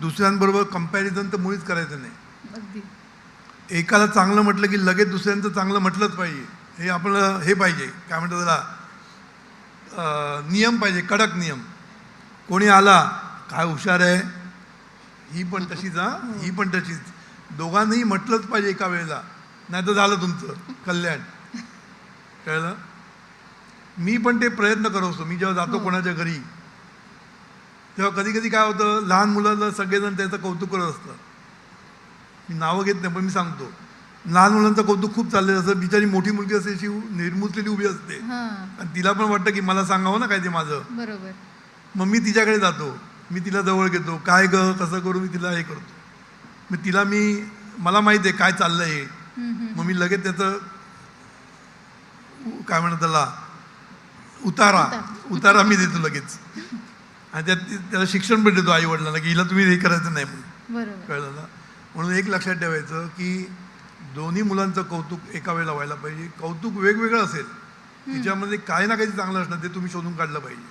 दुसऱ्यांबरोबर comparison तर मुळीच करायचं नाही. एकाला चांगलं म्हटलं की लगेच दुसऱ्यांचं चांगलं म्हटलंच पाहिजे. हे आपलं हे पाहिजे. काय म्हणतात त्याला? नियम पाहिजे कडक नियम. कोणी आला काय हुशार आहे? ही पण तशीच हा? ही पण तशीच. दोघांनाही म्हटलंच पाहिजे एका वेळेला. नाही तर झालं तुमचं कल्याण. कळलं? मी पण ते प्रयत्न करत असतो मी जेव्हा जातो हो. कोणाच्या घरी तेव्हा कधी कधी काय होतं लहान मुलाला सगळेजण त्याचं कौतुक करत असतं मी नावं घेत नाही पण मी सांगतो. लहान मुलांचं कौतुक खूप चाललेलं असतं. बिचारी मोठी मुलगी असते अशी निर्मुसलेली उभी असते. आणि तिला पण वाटतं की मला सांगावं ना काय ते माझं. बरोबर. मग मी तिच्याकडे जातो. मी तिला जवळ घेतो. काय ग कसं करू? मी तिला हे करतो. मग तिला मी मला माहिती आहे काय चाललं हे. हम्म. मग मी लगेच त्याचं काय म्हणतात त्याला उतारा. उतारा मी देतो लगेच. आणि त्यात त्याला शिक्षण देतो आई वडिलांना की हिला तुम्ही हे करायचं नाही म्हणून. कळलं ना? म्हणून एक लक्षात ठेवायचं की दोन्ही मुलांचं कौतुक एका वेळेला व्हायला पाहिजे. कौतुक वेगवेगळं असेल. तिच्यामध्ये काही ना काही चांगलं असणार ते तुम्ही शोधून काढलं पाहिजे.